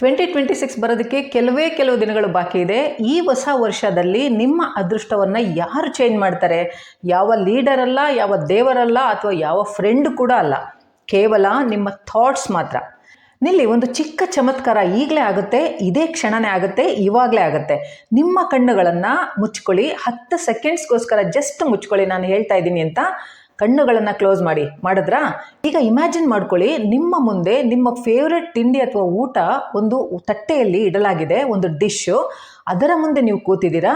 Twenty twenty six ಬರೋದಕ್ಕೆ ಕೆಲವೇ ಕೆಲವು ದಿನಗಳು ಬಾಕಿ ಇದೆ. ಈ ಹೊಸ ವರ್ಷದಲ್ಲಿ ನಿಮ್ಮ ಅದೃಷ್ಟವನ್ನು ಯಾರು ಚೇಂಜ್ ಮಾಡ್ತಾರೆ? ಯಾವ ಲೀಡರ್ ಅಲ್ಲ, ಯಾವ ದೇವರಲ್ಲ ಅಥವಾ ಯಾವ ಫ್ರೆಂಡ್ ಕೂಡ ಅಲ್ಲ. ಕೇವಲ ನಿಮ್ಮ ಥಾಟ್ಸ್ ಮಾತ್ರ. ನಿಲ್ಲಿ, ಒಂದು ಚಿಕ್ಕ ಚಮತ್ಕಾರ ಈಗಲೇ ಆಗುತ್ತೆ, ಇದೇ ಕ್ಷಣನೇ ಆಗುತ್ತೆ, ಇವಾಗಲೇ ಆಗುತ್ತೆ. ನಿಮ್ಮ ಕಣ್ಣುಗಳನ್ನು ಮುಚ್ಕೊಳ್ಳಿ, ಹತ್ತು ಸೆಕೆಂಡ್ಸ್ಗೋಸ್ಕರ ಜಸ್ಟ್ ಮುಚ್ಕೊಳ್ಳಿ, ನಾನು ಹೇಳ್ತಾ ಇದ್ದೀನಿ ಅಂತ ಕಣ್ಣುಗಳನ್ನು ಕ್ಲೋಸ್ ಮಾಡಿ, ಮಾಡಿದ್ರಾ? ಈಗ ಇಮ್ಯಾಜಿನ್ ಮಾಡ್ಕೊಳ್ಳಿ, ನಿಮ್ಮ ಮುಂದೆ ನಿಮ್ಮ ಫೇವ್ರೆಟ್ ತಿಂಡಿ ಅಥವಾ ಊಟ ಒಂದು ತಟ್ಟೆಯಲ್ಲಿ ಇಡಲಾಗಿದೆ, ಒಂದು ಡಿಶ್ಶು ಅದರ ಮುಂದೆ ನೀವು ಕೂತಿದ್ದೀರಾ?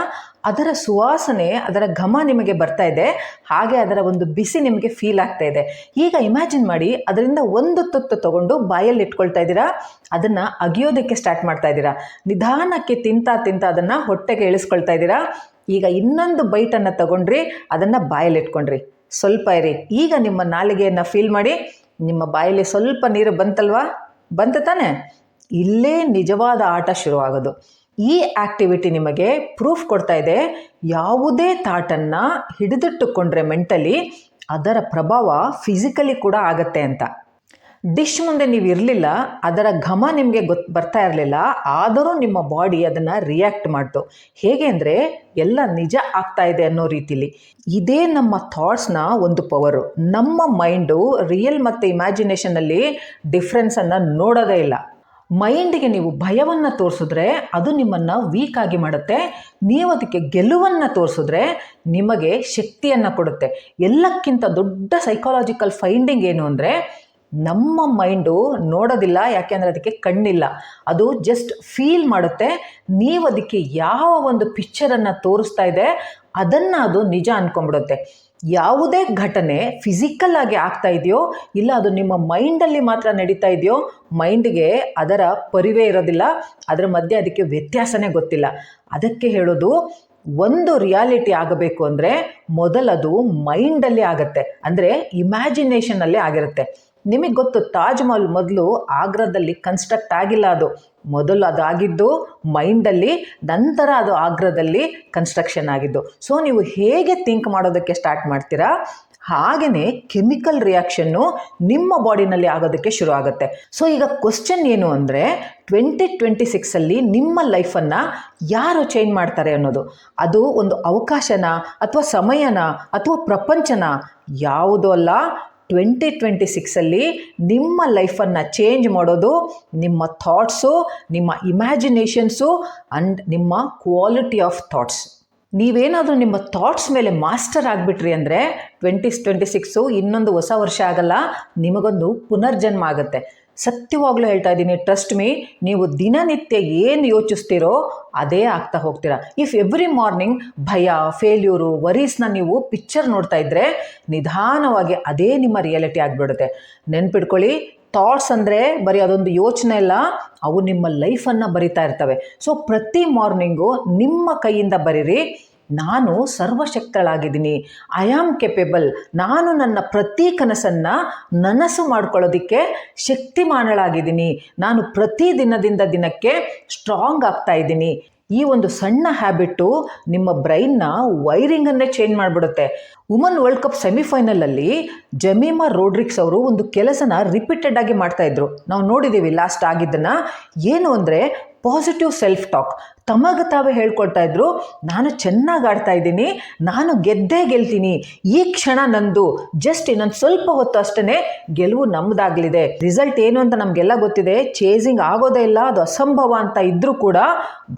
ಅದರ ಸುವಾಸನೆ, ಅದರ ಘಮ ನಿಮಗೆ ಬರ್ತಾ ಇದೆ. ಹಾಗೆ ಅದರ ಒಂದು ಬಿಸಿ ನಿಮಗೆ ಫೀಲ್ ಆಗ್ತಾ ಇದೆ. ಈಗ ಇಮ್ಯಾಜಿನ್ ಮಾಡಿ, ಅದರಿಂದ ಒಂದು ತುತ್ತು ತಗೊಂಡು ಬಾಯಲ್ಲಿ ಇಟ್ಕೊಳ್ತಾ ಇದ್ದೀರಾ? ಅದನ್ನು ಅಗಿಯೋದಕ್ಕೆ ಸ್ಟಾರ್ಟ್ ಮಾಡ್ತಾ ಇದ್ದೀರಾ? ನಿಧಾನಕ್ಕೆ ತಿಂತಾ ತಿಂತಾ ಅದನ್ನು ಹೊಟ್ಟೆಗೆ ಇಳಿಸ್ಕೊಳ್ತಾ ಇದ್ದೀರಾ? ಈಗ ಇನ್ನೊಂದು ಬೈಟನ್ನು ತಗೊಂಡ್ರಿ, ಅದನ್ನು ಬಾಯಲ್ಲಿ ಇಟ್ಕೊಂಡ್ರಿ. ಸ್ವಲ್ಪ ಇರಿ. ಈಗ ನಿಮ್ಮ ನಾಲಿಗೆಯನ್ನು ಫೀಲ್ ಮಾಡಿ, ನಿಮ್ಮ ಬಾಯಲ್ಲಿ ಸ್ವಲ್ಪ ನೀರು ಬಂತಲ್ವಾ? ಬಂತ ತಾನೆ? ಇಲ್ಲೇ ನಿಜವಾದ ಆಟ ಶುರುವಾಗೋದು. ಈ ಆ್ಯಕ್ಟಿವಿಟಿ ನಿಮಗೆ ಪ್ರೂಫ್ ಕೊಡ್ತಾ ಇದೆ, ಯಾವುದೇ ಥಾಟನ್ನು ಹಿಡಿದಿಟ್ಟುಕೊಂಡ್ರೆ ಮೆಂಟಲಿ ಅದರ ಪ್ರಭಾವ ಫಿಸಿಕಲಿ ಕೂಡ ಆಗತ್ತೆ ಅಂತ. ಡಿಶ್ ಮುಂದೆ ನೀವು ಇರಲಿಲ್ಲ, ಅದರ ಘಮ ನಿಮಗೆ ಗೊತ್ತು ಬರ್ತಾ ಇರಲಿಲ್ಲ, ಆದರೂ ನಿಮ್ಮ ಬಾಡಿ ಅದನ್ನು ರಿಯಾಕ್ಟ್ ಮಾಡ್ತು. ಹೇಗೆ ಅಂದರೆ, ಎಲ್ಲ ನಿಜ ಆಗ್ತಾ ಇದೆ ಅನ್ನೋ ರೀತಿಲಿ. ಇದೇ ನಮ್ಮ ಥಾಟ್ಸ್ನ ಒಂದು ಪವರು ನಮ್ಮ ಮೈಂಡು ರಿಯಲ್ ಮತ್ತು ಇಮ್ಯಾಜಿನೇಷನಲ್ಲಿ ಡಿಫ್ರೆನ್ಸನ್ನು ನೋಡೋದೇ ಇಲ್ಲ. ಮೈಂಡಿಗೆ ನೀವು ಭಯವನ್ನು ತೋರಿಸಿದ್ರೆ ಅದು ನಿಮ್ಮನ್ನು ವೀಕ್ ಆಗಿ ಮಾಡುತ್ತೆ. ನೀವು ಅದಕ್ಕೆ ಗೆಲುವನ್ನು ತೋರಿಸಿದ್ರೆ ನಿಮಗೆ ಶಕ್ತಿಯನ್ನು ಕೊಡುತ್ತೆ. ಎಲ್ಲಕ್ಕಿಂತ ದೊಡ್ಡ ಸೈಕಾಲಜಿಕಲ್ ಫೈಂಡಿಂಗ್ ಏನು ಅಂದರೆ ನಮ್ಮ ಮೈಂಡು ನೋಡೋದಿಲ್ಲ ಯಾಕೆಂದರೆ ಅದಕ್ಕೆ ಕಣ್ಣಿಲ್ಲ. ಅದು ಜಸ್ಟ್ ಫೀಲ್ ಮಾಡುತ್ತೆ. ನೀವು ಅದಕ್ಕೆ ಯಾವ ಒಂದು ಪಿಕ್ಚರನ್ನು ತೋರಿಸ್ತಾ ಇದೆ, ಅದನ್ನು ಅದು ನಿಜ ಅಂದ್ಕೊಂಡ್ಬಿಡುತ್ತೆ ಯಾವುದೇ ಘಟನೆ ಫಿಸಿಕಲ್ ಆಗಿ ಆಗ್ತಾ ಇದೆಯೋ, ಇಲ್ಲ ಅದು ನಿಮ್ಮ ಮೈಂಡಲ್ಲಿ ಮಾತ್ರ ನಡೀತಾ ಇದೆಯೋ ಮೈಂಡ್ಗೆ ಅದರ ಪರಿವೇ ಇರೋದಿಲ್ಲ. ಅದರ ಮಧ್ಯೆ ಅದಕ್ಕೆ ವ್ಯತ್ಯಾಸನೇ ಗೊತ್ತಿಲ್ಲ. ಅದಕ್ಕೆ ಹೇಳೋದು, ಒಂದು ರಿಯಾಲಿಟಿ ಆಗಬೇಕು ಅಂದರೆ ಮೊದಲದು ಮೈಂಡಲ್ಲಿ ಆಗುತ್ತೆ. ಅಂದರೆ ಇಮ್ಯಾಜಿನೇಷನಲ್ಲೇ ಆಗಿರುತ್ತೆ. ನಿಮಗೆ ಗೊತ್ತು, ತಾಜ್ ಮಹಲ್ ಮೊದಲು ಆಗ್ರಾದಲ್ಲಿ ಕನ್ಸ್ಟ್ರಕ್ಟ್ ಆಗಿಲ್ಲ ಅದು. ಮೊದಲು ಅದು ಆಗಿದ್ದು ಮೈಂಡಲ್ಲಿ, ನಂತರ ಅದು ಆಗ್ರಾದಲ್ಲಿ ಕನ್ಸ್ಟ್ರಕ್ಷನ್ ಆಗಿದ್ದು. ಸೊ ನೀವು ಹೇಗೆ ಥಿಂಕ್ ಮಾಡೋದಕ್ಕೆ ಸ್ಟಾರ್ಟ್ ಮಾಡ್ತೀರಾ? ಹಾಗೆಯೇ ಕೆಮಿಕಲ್ ರಿಯಾಕ್ಷನ್ನು ನಿಮ್ಮ ಬಾಡಿನಲ್ಲಿ ಆಗೋದಕ್ಕೆ ಶುರು ಆಗುತ್ತೆ. ಸೊ ಈಗ ಕ್ವಶನ್ ಏನು ಅಂದರೆ ಟ್ವೆಂಟಿ ಟ್ವೆಂಟಿ ಸಿಕ್ಸಲ್ಲಿ ನಿಮ್ಮ ಲೈಫನ್ನು ಯಾರು ಚೇಂಜ್ ಮಾಡ್ತಾರೆ ಅನ್ನೋದು. ಅದು ಒಂದು ಅವಕಾಶನ, ಅಥವಾ ಸಮಯನ, ಅಥವಾ ಪ್ರಪಂಚನ? ಯಾವುದೂ ಅಲ್ಲ ಟ್ವೆಂಟಿ ಟ್ವೆಂಟಿ ಸಿಕ್ಸಲ್ಲಿ ನಿಮ್ಮ ಲೈಫನ್ನು ಚೇಂಜ್ ಮಾಡೋದು, ನಿಮ್ಮ ಥಾಟ್ಸು ನಿಮ್ಮ ಇಮ್ಯಾಜಿನೇಷನ್ಸು ಆ್ಯಂಡ್ ನಿಮ್ಮ ಕ್ವಾಲಿಟಿ ಆಫ್ ಥಾಟ್ಸ್ ನೀವೇನಾದರೂ ನಿಮ್ಮ ಥಾಟ್ಸ್ ಮೇಲೆ ಮಾಸ್ಟರ್ ಆಗಿಬಿಟ್ರಿ ಅಂದರೆ ಟ್ವೆಂಟಿ ಟ್ವೆಂಟಿ ಸಿಕ್ಸು ಇನ್ನೊಂದು ಹೊಸ ವರ್ಷ ಆಗಲ್ಲ, ನಿಮಗೊಂದು ಪುನರ್ಜನ್ಮ ಆಗುತ್ತೆ. ಸತ್ಯವಾಗ್ಲೂ ಹೇಳ್ತಾ ಇದ್ದೀನಿ ಟ್ರಸ್ಟ್ ಮೀ ನೀವು ದಿನನಿತ್ಯ ಏನು ಯೋಚಿಸ್ತೀರೋ ಅದೇ ಆಗ್ತಾ ಹೋಗ್ತೀರಾ. ಇಫ್ ಎವ್ರಿ ಮಾರ್ನಿಂಗ್ ಭಯ ಫೇಲ್ಯೂರು ವರೀಸ್ನ ನೀವು ಪಿಕ್ಚರ್ ನೋಡ್ತಾ ಇದ್ದರೆ ನಿಧಾನವಾಗಿ ಅದೇ ನಿಮ್ಮ ರಿಯಾಲಿಟಿ ಆಗಿಬಿಡುತ್ತೆ. ನೆನ್ಪಿಡ್ಕೊಳ್ಳಿ ಥಾಟ್ಸ್ ಅಂದರೆ ಬರೀ ಅದೊಂದು ಯೋಚನೆ ಅಲ್ಲ, ಅವು ನಿಮ್ಮ ಲೈಫನ್ನು ಬರಿತಾ ಇರ್ತವೆ. ಸೊ ಪ್ರತಿ ಮಾರ್ನಿಂಗು ನಿಮ್ಮ ಕೈಯಿಂದ ಬರೀರಿ ನಾನು ಸರ್ವಶಕ್ತಳಾಗಿದ್ದೀನಿ. ಐ ಆಮ್ ಕೆಪೇಬಲ್ ನಾನು ನನ್ನ ಪ್ರತಿ ಕನಸನ್ನು ನನಸು ಮಾಡ್ಕೊಳ್ಳೋದಕ್ಕೆ ಶಕ್ತಿಮಾನಳಾಗಿದ್ದೀನಿ. ನಾನು ಪ್ರತಿ ದಿನದಿಂದ ದಿನಕ್ಕೆ ಸ್ಟ್ರಾಂಗ್ ಆಗ್ತಾ ಇದ್ದೀನಿ. ಈ ಒಂದು ಸಣ್ಣ ಹ್ಯಾಬಿಟ್ಟು ನಿಮ್ಮ ಬ್ರೈನ್ನ ವೈರಿಂಗನ್ನೇ ಚೇಂಜ್ ಮಾಡಿಬಿಡುತ್ತೆ. ವುಮನ್ ವರ್ಲ್ಡ್ ಕಪ್ ಸೆಮಿಫೈನಲಲ್ಲಿ ಜಮೀಮಾ ರೋಡ್ರಿಕ್ಸ್ ಅವರು ಒಂದು ಕೆಲಸನ ರಿಪೀಟೆಡ್ ಆಗಿ ಮಾಡ್ತಾಯಿದ್ರು ನಾವು ನೋಡಿದ್ದೀವಿ ಲಾಸ್ಟ್ ಆಗಿದ್ದನ್ನು. ಏನು ಅಂದರೆ ಪಾಸಿಟಿವ್ ಸೆಲ್ಫ್ ಟಾಕ್ ತಮಗೆ ತಾವೇ ಹೇಳ್ಕೊಳ್ತಾ ಇದ್ರು, ನಾನು ಚೆನ್ನಾಗಿ ಆಡ್ತಾ ಇದ್ದೀನಿ, ನಾನು ಗೆದ್ದೇ ಗೆಲ್ತೀನಿ, ಈ ಕ್ಷಣ ನಂದು ಜಸ್ಟ್ ಇನ್ನೊಂದು ಸ್ವಲ್ಪ ಹೊತ್ತು ಅಷ್ಟೇ ಗೆಲುವು ನಮ್ಮದಾಗಲಿದೆ ರಿಸಲ್ಟ್ ಏನು ಅಂತ ನಮಗೆಲ್ಲ ಗೊತ್ತಿದೆ ಚೇಸಿಂಗ್ ಆಗೋದೇ ಇಲ್ಲ, ಅದು ಅಸಂಭವ ಅಂತ ಇದ್ದರೂ ಕೂಡ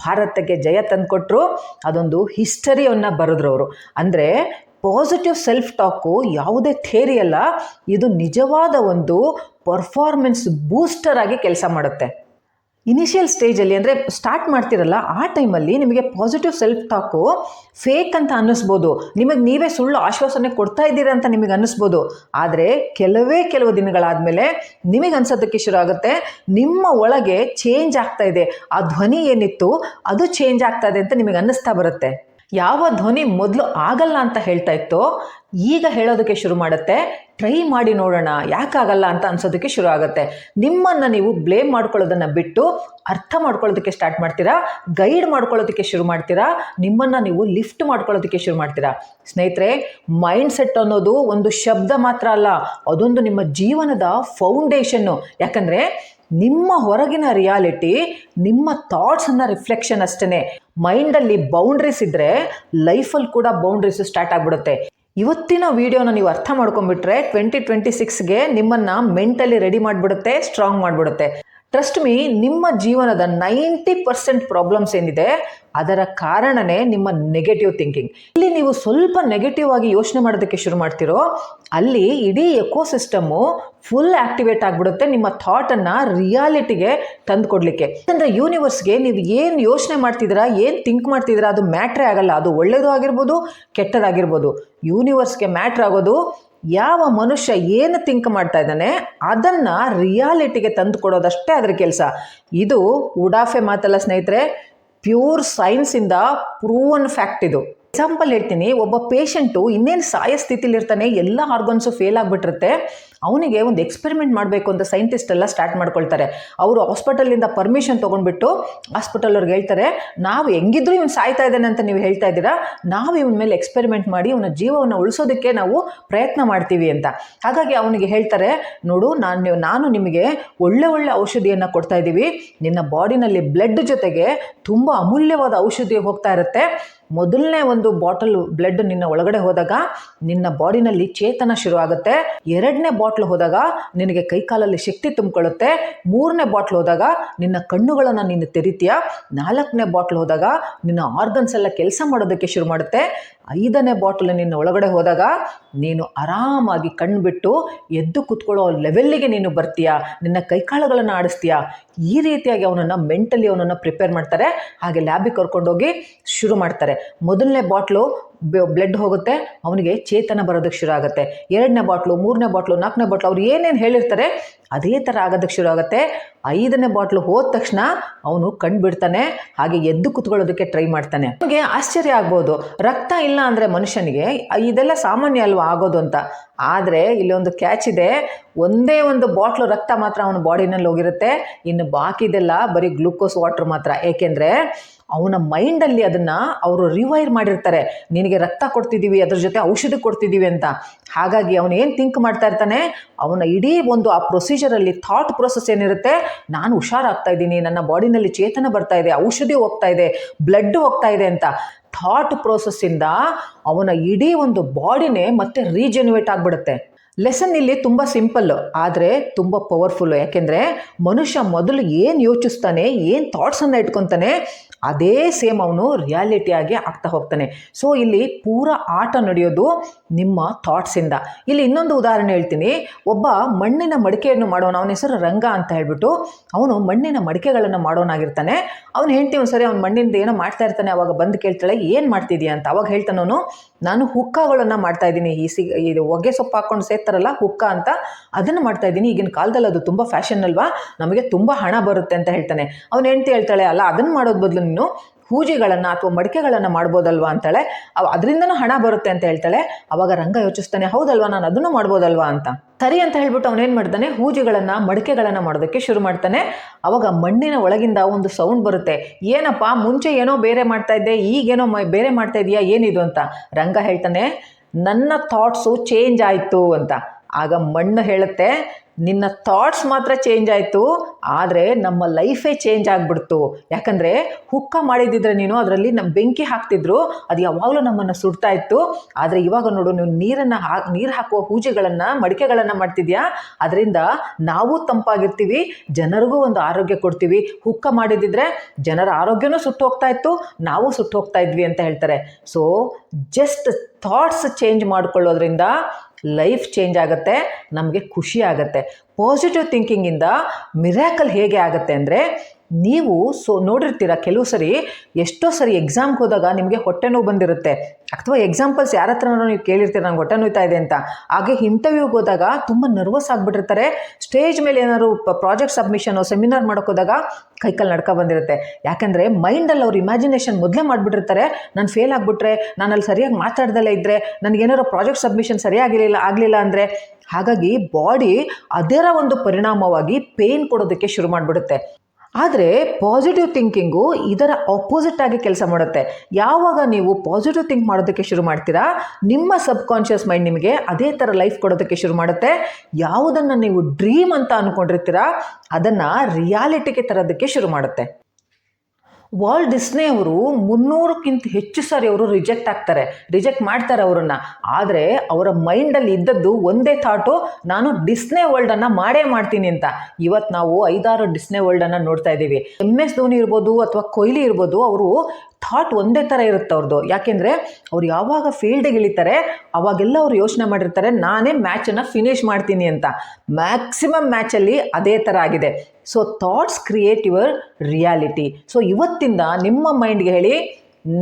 ಭಾರತಕ್ಕೆ ಜಯ ತಂದುಕೊಟ್ರು, ಅದೊಂದು ಹಿಸ್ಟರಿಯನ್ನು ಬರೆದ್ರು ಅವರು. ಅಂದರೆ ಪಾಸಿಟಿವ್ ಸೆಲ್ಫ್ ಟಾಕು ಯಾವುದೇ ಥೇರಿ ಅಲ್ಲ, ಇದು ನಿಜವಾದ ಒಂದು ಪರ್ಫಾರ್ಮೆನ್ಸ್ ಬೂಸ್ಟರ್ ಆಗಿ ಕೆಲಸ ಮಾಡುತ್ತೆ. ಇನಿಷಿಯಲ್ ಸ್ಟೇಜಲ್ಲಿ ಅಂದರೆ ಸ್ಟಾರ್ಟ್ ಮಾಡ್ತಿರಲ್ಲ, ಆ ಟೈಮಲ್ಲಿ ನಿಮಗೆ ಪಾಸಿಟಿವ್ ಸೆಲ್ಫ್ ಟಾಕು ಫೇಕ್ ಅಂತ ಅನ್ನಿಸ್ಬೋದು. ನಿಮಗೆ ನೀವೇ ಸುಳ್ಳು ಆಶ್ವಾಸನೆ ಕೊಡ್ತಾ ಇದ್ದೀರಾ ಅಂತ ನಿಮಗೆ ಅನ್ನಿಸ್ಬೋದು. ಆದರೆ ಕೆಲವೇ ಕೆಲವು ದಿನಗಳಾದಮೇಲೆ ನಿಮಗೆ ಅನ್ಸೋದಕ್ಕೆ ಶುರು ಆಗುತ್ತೆ. ನಿಮ್ಮ ಒಳಗೆ ಚೇಂಜ್ ಆಗ್ತಾ ಇದೆ. ಆ ಧ್ವನಿ ಏನಿತ್ತು, ಅದು ಚೇಂಜ್ ಆಗ್ತಾ ಇದೆ ಅಂತ ನಿಮಗೆ ಅನ್ನಿಸ್ತಾ ಬರುತ್ತೆ. ಯಾವ ಧ್ವನಿ ಮೊದಲು ಆಗಲ್ಲ ಅಂತ ಹೇಳ್ತಾ ಇತ್ತೋ, ಈಗ ಹೇಳೋದಕ್ಕೆ ಶುರು ಮಾಡುತ್ತೆ. ಟ್ರೈ ಮಾಡಿ ನೋಡೋಣ ಯಾಕಾಗಲ್ಲ ಅಂತ ಅನ್ಸೋದಕ್ಕೆ ಶುರು ಆಗುತ್ತೆ. ನಿಮ್ಮನ್ನು ನೀವು ಬ್ಲೇಮ್ ಮಾಡ್ಕೊಳ್ಳೋದನ್ನು ಬಿಟ್ಟು ಅರ್ಥ ಮಾಡ್ಕೊಳ್ಳೋದಕ್ಕೆ ಸ್ಟಾರ್ಟ್ ಮಾಡ್ತೀರಾ? ಗೈಡ್ ಮಾಡ್ಕೊಳ್ಳೋದಕ್ಕೆ ಶುರು ಮಾಡ್ತೀರಾ? ನಿಮ್ಮನ್ನು ನೀವು ಲಿಫ್ಟ್ ಮಾಡ್ಕೊಳ್ಳೋದಕ್ಕೆ ಶುರು ಮಾಡ್ತೀರಾ? ಸ್ನೇಹಿತರೆ ಮೈಂಡ್ ಸೆಟ್ ಅನ್ನೋದು ಒಂದು ಶಬ್ದ ಮಾತ್ರ ಅಲ್ಲ, ಅದೊಂದು ನಿಮ್ಮ ಜೀವನದ ಫೌಂಡೇಶನ್ನು ಯಾಕಂದರೆ ನಿಮ್ಮ ಹೊರಗಿನ ರಿಯಾಲಿಟಿ ನಿಮ್ಮ ಥಾಟ್ಸನ್ನ ರಿಫ್ಲೆಕ್ಷನ್ ಅಷ್ಟೇ ಮೈಂಡಲ್ಲಿ ಬೌಂಡ್ರೀಸ್ ಇದ್ದರೆ ಲೈಫಲ್ಲಿ ಕೂಡ ಬೌಂಡ್ರೀಸು ಸ್ಟಾರ್ಟ್ ಆಗಿಬಿಡುತ್ತೆ. ಇವತ್ತಿನ ವಿಡಿಯೋನ ನೀವು ಅರ್ಥ ಮಾಡ್ಕೊಂಡ್ಬಿಟ್ರೆ ಟ್ವೆಂಟಿ ಟ್ವೆಂಟಿ ಸಿಕ್ಸ್ಗೆ ನಿಮ್ಮನ್ನು ಮೆಂಟಲಿ ರೆಡಿ ಮಾಡಿಬಿಡುತ್ತೆ ಸ್ಟ್ರಾಂಗ್ ಮಾಡಿಬಿಡುತ್ತೆ. ಟ್ರಸ್ಟ್ ಮೀ ನಿಮ್ಮ ಜೀವನದ ನೈಂಟಿ ಪರ್ಸೆಂಟ್ ಪ್ರಾಬ್ಲಮ್ಸ್ ಏನಿದೆ, ಅದರ ಕಾರಣನೇ ನಿಮ್ಮ ನೆಗೆಟಿವ್ ಥಿಂಕಿಂಗ್ ಇಲ್ಲಿ ನೀವು ಸ್ವಲ್ಪ ನೆಗೆಟಿವ್ ಆಗಿ ಯೋಚನೆ ಮಾಡೋದಕ್ಕೆ ಶುರು ಮಾಡ್ತಿರೋ, ಅಲ್ಲಿ ಇಡೀ ಎಕೋಸಿಸ್ಟಮ್ಮು ಫುಲ್ ಆಕ್ಟಿವೇಟ್ ಆಗಿಬಿಡುತ್ತೆ ನಿಮ್ಮ ಥಾಟನ್ನು ರಿಯಾಲಿಟಿಗೆ ತಂದು ಕೊಡಲಿಕ್ಕೆ ಅಂದರೆ ಯೂನಿವರ್ಸ್ಗೆ ನೀವು ಏನು ಯೋಚನೆ ಮಾಡ್ತಿದ್ದೀರಾ, ಏನು ಥಿಂಕ್ ಮಾಡ್ತಿದ್ದೀರಾ, ಅದು ಮ್ಯಾಟ್ರೇ ಆಗಲ್ಲ. ಅದು ಒಳ್ಳೆಯದು ಆಗಿರ್ಬೋದು, ಕೆಟ್ಟದಾಗಿರ್ಬೋದು. ಯೂನಿವರ್ಸ್ಗೆ ಮ್ಯಾಟ್ರ್ ಆಗೋದು ಯಾವ ಮನುಷ್ಯ ಏನು ಥಿಂಕ್ ಮಾಡ್ತಾ ಇದ್ದಾನೆ, ಅದನ್ನು ರಿಯಾಲಿಟಿಗೆ ತಂದು ಕೊಡೋದಷ್ಟೇ ಅದರ ಕೆಲಸ. ಇದು ಉಡಾಫೆ ಮಾತಲ್ಲ ಸ್ನೇಹಿತರೆ ಪ್ಯೂರ್ ಸೈನ್ಸಿಂದ ಪ್ರೂವನ್ ಫ್ಯಾಕ್ಟ್ ಇದು. ಎಕ್ಸಾಂಪಲ್ ಹೇಳ್ತೀನಿ, ಒಬ್ಬ ಪೇಷಂಟು ಇನ್ನೇನು ಸಾಯ ಸ್ಥಿತಿಲಿರ್ತಾನೆ ಎಲ್ಲ ಆರ್ಗನ್ಸು ಫೇಲ್ ಆಗಿಬಿಟ್ಟಿರುತ್ತೆ. ಅವನಿಗೆ ಒಂದು ಎಕ್ಸ್ಪೆರಿಮೆಂಟ್ ಮಾಡಬೇಕು ಅಂತ ಸೈಂಟಿಸ್ಟ್ ಎಲ್ಲ ಸ್ಟಾರ್ಟ್ ಮಾಡ್ಕೊಳ್ತಾರೆ. ಅವರು ಹಾಸ್ಪಿಟಲಿಂದ ಪರ್ಮಿಷನ್ ತೊಗೊಂಡ್ಬಿಟ್ಟು ಹಾಸ್ಪಿಟಲ್ ಅವ್ರಿಗೆ ಹೇಳ್ತಾರೆ, ನಾವು ಹೆಂಗಿದ್ರು ಇವ್ನು ಸಾಯ್ತಾ ಇದ್ದಾನೆ ಅಂತ ನೀವು ಹೇಳ್ತಾ ಇದ್ದೀರಾ? ನಾವು ಇವನ ಮೇಲೆ ಎಕ್ಸ್ಪೆರಿಮೆಂಟ್ ಮಾಡಿ ಇವನ ಜೀವವನ್ನು ಉಳಿಸೋದಕ್ಕೆ ನಾವು ಪ್ರಯತ್ನ ಮಾಡ್ತೀವಿ ಅಂತ. ಹಾಗಾಗಿ ಅವನಿಗೆ ಹೇಳ್ತಾರೆ, ನೋಡು, ನಾನು ನಾನು ನಿಮಗೆ ಒಳ್ಳೆ ಒಳ್ಳೆ ಔಷಧಿಯನ್ನು ಕೊಡ್ತಾ ಇದ್ದೀವಿ. ನಿನ್ನ ಬಾಡಿನಲ್ಲಿ ಬ್ಲಡ್ ಜೊತೆಗೆ ತುಂಬ ಅಮೂಲ್ಯವಾದ ಔಷಧಿ ಹೋಗ್ತಾ ಇರುತ್ತೆ. ಮೊದಲನೇ ಒಂದು ಬಾಟಲ್ ಬ್ಲಡ್ ನಿನ್ನ ಒಳಗಡೆ ಹೋದಾಗ ನಿನ್ನ ಬಾಡಿನಲ್ಲಿ ಚೇತನ ಶುರು ಆಗುತ್ತೆ ಎರಡನೇ ಹೋದಾಗ ನಿನಗೆ ಕೈಕಾಲಲ್ಲಿ ಶಕ್ತಿ ತುಂಬಿಕೊಳ್ಳುತ್ತೆ. ಮೂರನೇ ಬಾಟ್ಲ್ ಹೋದಾಗ ನಿನ್ನ ಕಣ್ಣುಗಳನ್ನು ನೀನು ತೆರಿತೀಯ. ನಾಲ್ಕನೇ ಬಾಟ್ಲ್ ಹೋದಾಗ ನಿನ್ನ ಆರ್ಗನ್ಸ್ ಎಲ್ಲ ಕೆಲಸ ಮಾಡೋದಕ್ಕೆ ಶುರು ಮಾಡುತ್ತೆ. ಐದನೇ ಬಾಟಲ್ ನಿನ್ನ ಒಳಗಡೆ ಹೋದಾಗ ನೀನು ಆರಾಮಾಗಿ ಕಣ್ಬಿಟ್ಟು ಎದ್ದು ಕುತ್ಕೊಳ್ಳೋ ಲೆವೆಲ್ಲಿಗೆ ನೀನು ಬರ್ತೀಯ? ನಿನ್ನ ಕೈಕಾಲುಗಳನ್ನು ಆಡಿಸ್ತೀಯ? ಈ ರೀತಿಯಾಗಿ ಅವನನ್ನು ಮೆಂಟಲಿ ಅವನನ್ನು ಪ್ರಿಪೇರ್ ಮಾಡ್ತಾರೆ. ಹಾಗೆ ಲ್ಯಾಬಿಗೆ ಕರ್ಕೊಂಡೋಗಿ ಶುರು ಮಾಡ್ತಾರೆ. ಮೊದಲನೇ ಬಾಟ್ಲು ಬ್ಲಡ್ ಹೋಗುತ್ತೆ. ಅವನಿಗೆ ಚೇತನ ಬರೋದಕ್ಕೆ ಶುರು ಆಗುತ್ತೆ. ಎರಡನೇ ಬಾಟ್ಲು, ಮೂರನೇ ಬಾಟ್ಲು, ನಾಲ್ಕನೇ ಬಾಟ್ಲು ಅವ್ರು ಏನೇನು ಹೇಳಿರ್ತಾರೆ ಅದೇ ಥರ ಆಗೋದಕ್ಕೆ ಶುರು ಆಗುತ್ತೆ. ಐದನೇ ಬಾಟ್ಲು ಹೋದ ತಕ್ಷಣ ಅವನು ಕಣ್ಣು ಬಿಡ್ತಾನೆ, ಹಾಗೆ ಎದ್ದು ಕುತ್ಕೊಳ್ಳೋದಕ್ಕೆ ಟ್ರೈ ಮಾಡ್ತಾನೆ. ಅವನಿಗೆ ಆಶ್ಚರ್ಯ ಆಗ್ಬೋದು. ರಕ್ತ ಇಲ್ಲ ಅಂದರೆ ಮನುಷ್ಯನಿಗೆ ಇದೆಲ್ಲ ಸಾಮಾನ್ಯ ಅಲ್ವಾ ಆಗೋದು ಅಂತ. ಆದರೆ ಇಲ್ಲೊಂದು ಕ್ಯಾಚ್ ಇದೆ. ಒಂದೇ ಒಂದು ಬಾಟ್ಲು ರಕ್ತ ಮಾತ್ರ ಅವನ ಬಾಡಿನಲ್ಲಿ ಹೋಗಿರುತ್ತೆ. ಇನ್ನು ಬಾಕಿದೆಲ್ಲ ಬರೀ ಗ್ಲೂಕೋಸ್ ವಾಟರ್ ಮಾತ್ರ. ಏಕೆಂದರೆ ಅವನ ಮೈಂಡಲ್ಲಿ ಅದನ್ನು ಅವರು ರಿವೈರ್ ಮಾಡಿರ್ತಾರೆ. ನಿನಗೆ ರಕ್ತ ಕೊಡ್ತಿದ್ದೀವಿ ಅದ್ರ ಜೊತೆ ಔಷಧಿ ಕೊಡ್ತಿದ್ದೀವಿ ಅಂತ. ಹಾಗಾಗಿ ಅವನು ಏನು ಥಿಂಕ್ ಮಾಡ್ತಾ ಇರ್ತಾನೆ? ಅವನ ಇಡೀ ಒಂದು ಆ ಪ್ರೊಸೀಜರಲ್ಲಿ ಥಾಟ್ ಪ್ರೊಸೆಸ್ ಏನಿರುತ್ತೆ? ನಾನು ಹುಷಾರಾಗ್ತಾ ಇದ್ದೀನಿ, ನನ್ನ ಬಾಡಿನಲ್ಲಿ ಚೇತನ ಬರ್ತಾ ಇದೆ, ಔಷಧಿ ಹೋಗ್ತಾ ಇದೆ ಬ್ಲಡ್ ಹೋಗ್ತಾ ಇದೆ ಅಂತ. ಥಾಟ್ ಪ್ರೋಸೆಸ್ಸಿಂದ ಅವನ ಇಡೀ ಒಂದು ಬಾಡಿನೇ ಮತ್ತೆ ರೀಜನುವೇಟ್ ಆಗಿಬಿಡುತ್ತೆ. ಲೆಸನ್ ಇಲ್ಲಿ ತುಂಬ ಸಿಂಪಲ್ಲು ಆದರೆ ತುಂಬ ಪವರ್ಫುಲ್ಲು ಯಾಕೆಂದರೆ ಮನುಷ್ಯ ಮೊದಲು ಏನು ಯೋಚಿಸ್ತಾನೆ, ಏನು ಥಾಟ್ಸನ್ನು ಇಟ್ಕೊತಾನೆ ಅದೇ ಸೇಮ್ ಅವನು ರಿಯಾಲಿಟಿಯಾಗಿ ಆಗ್ತಾ ಹೋಗ್ತಾನೆ. ಸೊ ಇಲ್ಲಿ ಪೂರ ಆಟ ನಡೆಯೋದು ನಿಮ್ಮ ಥಾಟ್ಸಿಂದ ಇಲ್ಲಿ ಇನ್ನೊಂದು ಉದಾಹರಣೆ ಹೇಳ್ತೀನಿ. ಒಬ್ಬ ಮಣ್ಣಿನ ಮಡಿಕೆಯನ್ನು ಮಾಡೋನು ಅವನ ಹೆಸರು ರಂಗ ಅಂತ ಹೇಳ್ಬಿಟ್ಟು ಅವನು ಮಣ್ಣಿನ ಮಡಿಕೆಗಳನ್ನು ಮಾಡೋನಾಗಿರ್ತಾನೆ ಅವನು ಹೇಳ್ತೀವಿ ಒಂದು ಸರಿ ಅವ್ನು ಮಣ್ಣಿಂದ ಏನೋ ಮಾಡ್ತಾ ಇರ್ತಾನೆ, ಅವಾಗ ಬಂದು ಕೇಳ್ತಾಳೆ, ಏನು ಮಾಡ್ತಿದ್ಯಾ? ಅಂತ. ಅವಾಗ ಹೇಳ್ತಾನವನು ನಾನು ಹುಕ್ಕಗಳನ್ನು ಮಾಡ್ತಾ ಇದ್ದೀನಿ. ಈ ಸಿ, ಇದು ಹೊಗೆ ಸೊಪ್ಪು ಹಾಕ್ಕೊಂಡು ಸೇರ್ತಾರಲ್ಲ, ಹುಕ್ಕ ಅಂತ. ಅದನ್ನು ಮಾಡ್ತಾ ಇದ್ದೀನಿ. ಈಗಿನ ಕಾಲದಲ್ಲಿ ಅದು ತುಂಬ ಫ್ಯಾಷನ್ ಅಲ್ವಾ? ನಮಗೆ ತುಂಬ ಹಣ ಬರುತ್ತೆ ಅಂತ ಹೇಳ್ತಾನೆ. ಅವನು ಹೆಂಡ್ತಿ ಹೇಳ್ತಾಳೆ, ಅಲ್ಲ, ಅದನ್ನು ಮಾಡೋದು ಬದಲು ನೀನು ಹೂಜಿಗಳನ್ನು ಅಥವಾ ಮಡಿಕೆಗಳನ್ನು ಮಾಡ್ಬೋದಲ್ವಾ ಅಂತಾಳೆ. ಅದರಿಂದನೂ ಹಣ ಬರುತ್ತೆ ಅಂತ ಹೇಳ್ತಾಳೆ. ಅವಾಗ ರಂಗ ಯೋಚಿಸ್ತಾನೆ, ಹೌದಲ್ವಾ ನಾನು ಅದನ್ನು ಮಾಡ್ಬೋದಲ್ವಾ ಅಂತ. ಸರಿ ಅಂತ ಹೇಳ್ಬಿಟ್ಟು ಅವನೇನು ಮಾಡ್ತಾನೆ, ಹೂಜಿಗಳನ್ನು, ಮಡಿಕೆಗಳನ್ನು ಮಾಡೋದಕ್ಕೆ ಶುರು ಮಾಡ್ತಾನೆ. ಅವಾಗ ಮಣ್ಣಿನ ಒಳಗಿಂದ ಒಂದು ಸೌಂಡ್ ಬರುತ್ತೆ. ಏನಪ್ಪ, ಮುಂಚೆ ಏನೋ ಬೇರೆ ಮಾಡ್ತಾ ಇದ್ದೆ, ಈಗೇನೋ ಬೇರೆ ಮಾಡ್ತಾ ಇದೆಯಾ, ಏನಿದು ಅಂತ. ರಂಗ ಹೇಳ್ತಾನೆ, ನನ್ನ ಥಾಟ್ಸು ಚೇಂಜ್ ಆಯಿತು ಅಂತ. ಆಗ ಮಣ್ಣು ಹೇಳುತ್ತೆ, ನಿನ್ನ ಥಾಟ್ಸ್ ಮಾತ್ರ ಚೇಂಜ್ ಆಯಿತು, ಆದರೆ ನಮ್ಮ ಲೈಫೇ ಚೇಂಜ್ ಆಗಿಬಿಡ್ತು. ಯಾಕಂದರೆ ಹುಕ್ಕ ಮಾಡಿದ್ದಿದ್ರೆ ನೀನು ಅದರಲ್ಲಿ ನಮ್ಮ ಬೆಂಕಿ ಹಾಕ್ತಿದ್ರು, ಅದು ಯಾವಾಗಲೂ ನಮ್ಮನ್ನು ಸುಡ್ತಾ ಇತ್ತು. ಆದರೆ ಇವಾಗ ನೋಡು ನೀವು ನೀರನ್ನು ಹಾ, ನೀರು ಹಾಕುವ ಪೂಜೆಗಳನ್ನು, ಮಡಿಕೆಗಳನ್ನು ಮಾಡ್ತಿದ್ಯಾ? ಅದರಿಂದ ನಾವು ತಂಪಾಗಿರ್ತೀವಿ, ಜನರಿಗೂ ಒಂದು ಆರೋಗ್ಯ ಕೊಡ್ತೀವಿ. ಹುಕ್ಕ ಮಾಡಿದ್ದಿದ್ರೆ ಜನರ ಆರೋಗ್ಯನೂ ಸುಟ್ಟು ಹೋಗ್ತಾ ಇತ್ತು, ನಾವು ಸುಟ್ಟು ಹೋಗ್ತಾ ಇದ್ವಿ ಅಂತ ಹೇಳ್ತಾರೆ. ಸೊ ಜಸ್ಟ್ ಥಾಟ್ಸ್ ಚೇಂಜ್ ಮಾಡ್ಕೊಳ್ಳೋದ್ರಿಂದ ಲೈಫ್ ಚೇಂಜ್ ಆಗುತ್ತೆ ನಮಗೆ ಖುಷಿ ಆಗುತ್ತೆ. ಪಾಸಿಟಿವ್ ಥಿಂಕಿಂಗಿಂದ ಮಿರಾಕಲ್ ಹೇಗೆ ಆಗುತ್ತೆ ಅಂದರೆ ನೀವು ಸೊ, ನೋಡಿರ್ತೀರ, ಕೆಲವು ಸರಿ ಎಷ್ಟೋ ಸರಿ ಎಕ್ಸಾಮ್ಗೆ ಹೋದಾಗ ನಿಮಗೆ ಹೊಟ್ಟೆ ನೋವು ಬಂದಿರುತ್ತೆ. ಅಥವಾ ಎಕ್ಸಾಂಪಲ್ಸ್ ಯಾರ ಹತ್ರ ನೀವು ಕೇಳಿರ್ತೀರ, ನಂಗೆ ಹೊಟ್ಟೆ ನೋಯ್ತಾ ಇದೆ ಅಂತ. ಹಾಗೆ ಇಂಟರ್ವ್ಯೂಗೆ ಹೋದಾಗ ತುಂಬ ನರ್ವಸ್ ಆಗಿಬಿಟ್ಟಿರ್ತಾರೆ. ಸ್ಟೇಜ್ ಮೇಲೆ ಏನಾದ್ರು ಪ್ರಾಜೆಕ್ಟ್ ಸಬ್ಮಿಷನು ಸೆಮಿನಾರ್ ಮಾಡೋಕ್ಕೋದಾಗ ಕೈಕಲ್ಲಿ ನಡ್ಕ ಬಂದಿರುತ್ತೆ. ಯಾಕೆಂದರೆ ಮೈಂಡಲ್ಲಿ ಅವ್ರು ಇಮ್ಯಾಜಿನೇಷನ್ ಮೊದಲೇ ಮಾಡಿಬಿಟ್ಟಿರ್ತಾರೆ. ನಾನು ಫೇಲ್ ಆಗಿಬಿಟ್ರೆ, ನಾನು ಅಲ್ಲಿ ಸರಿಯಾಗಿ ಮಾತಾಡ್ದಲ್ಲೇ ಇದ್ದರೆ ನನಗೇನಾರೋ ಪ್ರಾಜೆಕ್ಟ್ ಸಬ್ಮಿಷನ್ ಸರಿಯಾಗಿರಲಿಲ್ಲ, ಆಗಲಿಲ್ಲ ಅಂದರೆ ಹಾಗಾಗಿ ಬಾಡಿ ಅದರ ಒಂದು ಪರಿಣಾಮವಾಗಿ ಪೇಯ್ನ್ ಕೊಡೋದಕ್ಕೆ ಶುರು ಮಾಡಿಬಿಡುತ್ತೆ. ಆದರೆ ಪಾಸಿಟಿವ್ ಥಿಂಕಿಂಗು ಇದರ ಆಪೋಸಿಟ್ ಆಗಿ ಕೆಲಸ ಮಾಡುತ್ತೆ. ಯಾವಾಗ ನೀವು ಪಾಸಿಟಿವ್ ಥಿಂಕ್ ಮಾಡೋದಕ್ಕೆ ಶುರು ಮಾಡ್ತೀರಾ, ನಿಮ್ಮ ಸಬ್ ಕಾನ್ಷಿಯಸ್ ಮೈಂಡ್ ನಿಮಗೆ ಅದೇ ಥರ ಲೈಫ್ ಕೊಡೋದಕ್ಕೆ ಶುರು ಮಾಡುತ್ತೆ. ಯಾವುದನ್ನು ನೀವು ಡ್ರೀಮ್ ಅಂತ ಅಂದ್ಕೊಂಡಿರ್ತೀರಾ ಅದನ್ನು ರಿಯಾಲಿಟಿಗೆ ತರೋದಕ್ಕೆ ಶುರು ಮಾಡುತ್ತೆ. ವಾಲ್ ಡಿಸ್ನೆ ಅವರು ಮುನ್ನೂರಕ್ಕಿಂತ ಹೆಚ್ಚು ಸಾರಿ ಅವರು ರಿಜೆಕ್ಟ್ ಆಗ್ತಾರೆ. ರಿಜೆಕ್ಟ್ ಮಾಡ್ತಾರೆ ಅವರನ್ನು. ಆದರೆ ಅವರ ಮೈಂಡಲ್ಲಿ ಇದ್ದದ್ದು ಒಂದೇ ಥಾಟು ನಾನು ಡಿಸ್ನೆ ವರ್ಲ್ಡನ್ನು ಮಾಡೇ ಮಾಡ್ತೀನಿ ಅಂತ. ಇವತ್ತು ನಾವು ಐದಾರು ಡಿಸ್ನೆ ವರ್ಲ್ಡನ್ನು ನೋಡ್ತಾ ಇದ್ದೀವಿ. ಎಂ ಎಸ್ ಧೋನಿ ಇರ್ಬೋದು ಅಥವಾ ಕೊಹ್ಲಿ ಇರ್ಬೋದು, ಅವರು ಥಾಟ್ ಒಂದೇ ಥರ ಇರುತ್ತೆ ಅವ್ರದ್ದು ಯಾಕೆಂದರೆ ಅವ್ರು ಯಾವಾಗ ಫೀಲ್ಡಿಗೆ ಇಳಿತಾರೆ, ಅವಾಗೆಲ್ಲ ಅವರು ಯೋಚನೆ ಮಾಡಿರ್ತಾರೆ, ನಾನೇ ಮ್ಯಾಚನ್ನು ಫಿನಿಷ್ ಮಾಡ್ತೀನಿ ಅಂತ. ಮ್ಯಾಕ್ಸಿಮಮ್ ಮ್ಯಾಚಲ್ಲಿ ಅದೇ ಥರ ಆಗಿದೆ. So thoughts create your reality so ಇವತ್ತಿಂದ ನಿಮ್ಮ ಮೈಂಡ್ಗೆ ಹೇಳಿ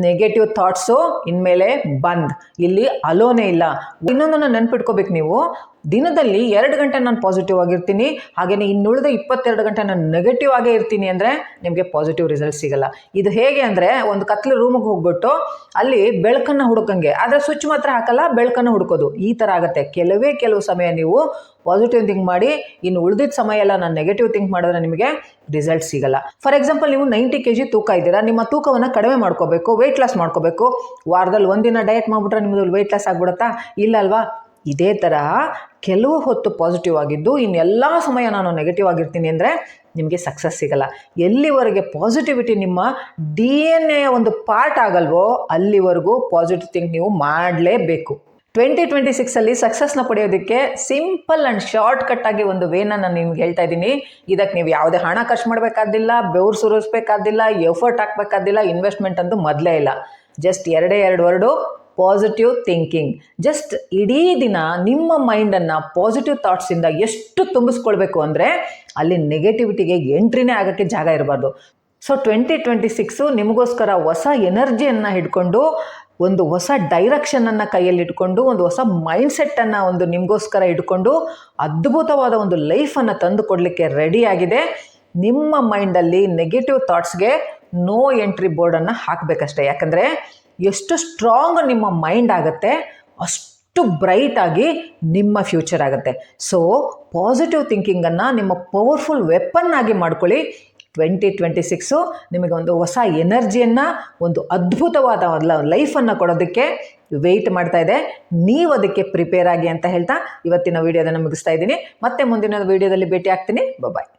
ನೆಗೆಟಿವ್ ಥಾಟ್ಸು ಇನ್ಮೇಲೆ ಬಂದ್. ಇಲ್ಲಿ ಅಲೋನೇ ಇಲ್ಲ. ಇನ್ನೊಂದನ್ನು ನೆನ್ಪಿಟ್ಕೋಬೇಕು ನೀವು. ದಿನದಲ್ಲಿ ಎರಡು ಗಂಟೆ ನಾನು ಪಾಸಿಟಿವ್ ಆಗಿರ್ತೀನಿ. ಹಾಗೆಯೇ ಇನ್ನುಳಿದ ಇಪ್ಪತ್ತೆರಡು ಗಂಟೆ ನಾನು ನೆಗೆಟಿವ್ ಆಗೇ ಇರ್ತೀನಿ ಅಂದರೆ ನಿಮಗೆ ಪಾಸಿಟಿವ್ ರಿಸಲ್ಟ್ ಸಿಗಲ್ಲ. ಇದು ಹೇಗೆ ಅಂದರೆ ಒಂದು ಕತ್ಲು ರೂಮಿಗೆ ಹೋಗ್ಬಿಟ್ಟು ಅಲ್ಲಿ ಬೆಳಕನ್ನು ಹುಡುಕಂಗೆ. ಆದರೆ ಸ್ವಿಚ್ ಮಾತ್ರ ಹಾಕಲ್ಲ, ಬೆಳಕನ್ನು ಹುಡುಕೋದು. ಈ ಥರ ಆಗುತ್ತೆ. ಕೆಲವೇ ಕೆಲವು ಸಮಯ ನೀವು ಪಾಸಿಟಿವ್ ಥಿಂಕ್ ಮಾಡಿ, ಇನ್ನು ಉಳಿದಿದ್ದ ಸಮಯ ಎಲ್ಲ ನಾನು ನೆಗೆಟಿವ್ ಥಿಂಕ್ ಮಾಡಿದ್ರೆ ನಿಮಗೆ ರಿಸಲ್ಟ್ ಸಿಗಲ್ಲ. ಫಾರ್ ಎಕ್ಸಾಂಪಲ್ ನೀವು ನೈಂಟಿ ಕೆ ಜಿ ತೂಕ ಇದ್ದೀರಾ, ನಿಮ್ಮ ತೂಕವನ್ನು ಕಡಿಮೆ ಮಾಡ್ಕೋಬೇಕು ವೆಯ್ಟ್ ಲಾಸ್ ಮಾಡ್ಕೋಬೇಕು. ವಾರದಲ್ಲಿ ಒಂದಿನ ಡಯಟ್ ಮಾಡಿಬಿಟ್ರೆ ನಿಮ್ಮದು ವೆಯ್ಟ್ ಲಾಸ್ ಆಗಿಬಿಡುತ್ತಾ? ಇಲ್ಲ ಅಲ್ವಾ? ಇದೇ ಥರ ಕೆಲವು ಹೊತ್ತು ಪಾಸಿಟಿವ್ ಆಗಿದ್ದು, ಇನ್ನೆಲ್ಲ ಸಮಯ ನಾನು ನೆಗೆಟಿವ್ ಆಗಿರ್ತೀನಿ ಅಂದರೆ ನಿಮಗೆ ಸಕ್ಸಸ್ ಸಿಗಲ್ಲ. ಎಲ್ಲಿವರೆಗೆ ಪಾಸಿಟಿವಿಟಿ ನಿಮ್ಮ ಡಿ ಎನ್ ಎ ಒಂದು ಪಾರ್ಟ್ ಆಗಲ್ವೋ, ಅಲ್ಲಿವರೆಗೂ ಪಾಸಿಟಿವ್ ಥಿಂಕ್ ನೀವು ಮಾಡಲೇಬೇಕು. ಟ್ವೆಂಟಿ ಟ್ವೆಂಟಿ ಸಿಕ್ಸಲ್ಲಿ ಸಕ್ಸಸ್ನ ಪಡೆಯೋದಕ್ಕೆ ಸಿಂಪಲ್ ಆ್ಯಂಡ್ ಶಾರ್ಟ್ ಕಟ್ ಆಗಿ ಒಂದು ವೇನ ನಾನು ನಿಮ್ಗೆ ಹೇಳ್ತಾ ಇದ್ದೀನಿ. ಇದಕ್ಕೆ ನೀವು ಯಾವುದೇ ಹಣ ಖರ್ಚು ಮಾಡಬೇಕಾದಿಲ್ಲ ಬೆವರು ಸುರಿಸ್ಬೇಕಾದಿಲ್ಲ ಎಫರ್ಟ್ ಹಾಕಬೇಕಾದಿಲ್ಲ ಇನ್ವೆಸ್ಟ್ಮೆಂಟ್ ಅಂತೂ ಮೊದಲೇ ಇಲ್ಲ. ಜಸ್ಟ್ ಎರಡೇ ಎರಡು ವರ್ಡು ಪಾಸಿಟಿವ್ ಥಿಂಕಿಂಗ್ ಜಸ್ಟ್ ಇಡೀ ದಿನ ನಿಮ್ಮ ಮೈಂಡನ್ನು ಪಾಸಿಟಿವ್ ಥಾಟ್ಸಿಂದ ಎಷ್ಟು ತುಂಬಿಸ್ಕೊಳ್ಬೇಕು ಅಂದರೆ ಅಲ್ಲಿ ನೆಗೆಟಿವಿಟಿಗೆ ಎಂಟ್ರಿನೇ ಆಗೋಕ್ಕೆ ಜಾಗ ಇರಬಾರ್ದು. ಸೊ ಟ್ವೆಂಟಿ ಟ್ವೆಂಟಿ ಸಿಕ್ಸು ನಿಮಗೋಸ್ಕರ ಹೊಸ ಎನರ್ಜಿಯನ್ನು ಹಿಡ್ಕೊಂಡು, ಒಂದು ಹೊಸ ಡೈರೆಕ್ಷನನ್ನು ಕೈಯಲ್ಲಿ ಇಟ್ಕೊಂಡು, ಒಂದು ಹೊಸ ಮೈಂಡ್ಸೆಟ್ಟನ್ನು ಒಂದು ನಿಮಗೋಸ್ಕರ ಇಟ್ಕೊಂಡು ಅದ್ಭುತವಾದ ಒಂದು ಲೈಫನ್ನು ತಂದು ಕೊಡಲಿಕ್ಕೆ ರೆಡಿಯಾಗಿದೆ ನಿಮ್ಮ ಮೈಂಡಲ್ಲಿ ನೆಗೆಟಿವ್ ಥಾಟ್ಸ್ಗೆ ನೋ ಎಂಟ್ರಿ ಬೋರ್ಡನ್ನು ಹಾಕಬೇಕಷ್ಟೆ. ಯಾಕಂದರೆ ಎಷ್ಟು ಸ್ಟ್ರಾಂಗ್ ನಿಮ್ಮ ಮೈಂಡ್ ಆಗುತ್ತೆ, ಅಷ್ಟು ಬ್ರೈಟ್ ಆಗಿ ನಿಮ್ಮ ಫ್ಯೂಚರ್ ಆಗುತ್ತೆ. ಸೊ ಪಾಸಿಟಿವ್ ಥಿಂಕಿಂಗನ್ನು ನಿಮ್ಮ ಪವರ್ಫುಲ್ ವೆಪನ್ ಆಗಿ ಮಾಡ್ಕೊಳ್ಳಿ. ಟ್ವೆಂಟಿ ಟ್ವೆಂಟಿ ಸಿಕ್ಸು ನಿಮಗೆ ಒಂದು ಹೊಸ ಎನರ್ಜಿಯನ್ನು ಒಂದು ಅದ್ಭುತವಾದ ಲೈಫನ್ನು ಕೊಡೋದಕ್ಕೆ ವೆಯ್ಟ್ ಮಾಡ್ತಾ ಇದೆ. ನೀವು ಅದಕ್ಕೆ ಪ್ರಿಪೇರ್ ಆಗಿ ಅಂತ ಹೇಳ್ತಾ ಇವತ್ತಿನ ವೀಡಿಯೋದನ್ನು ಮುಗಿಸ್ತಾ ಇದ್ದೀನಿ. ಮತ್ತೆ ಮುಂದಿನ ವೀಡಿಯೋದಲ್ಲಿ ಭೇಟಿ ಆಗ್ತೀನಿ ಬಾಯ್